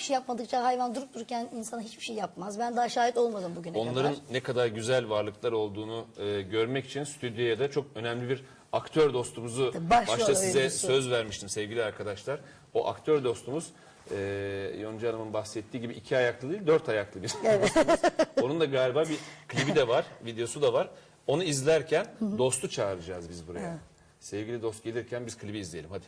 bir şey yapmadıkça hayvan durup dururken insana hiçbir şey yapmaz. Ben daha şahit olmadım bugüne Onların kadar. ne kadar güzel varlıklar olduğunu e, görmek için stüdyoya da çok önemli bir aktör dostumuzu Tabii, başrol başta size oyuncusu. söz vermiştim sevgili arkadaşlar. O aktör dostumuz e, Yonca Hanım'ın bahsettiği gibi iki ayaklı değil dört ayaklı bir dostumuz. Onun da galiba bir klibi de var, videosu da var. Onu izlerken dostu çağıracağız biz buraya. Sevgili dost gelirken biz klibi izleyelim hadi.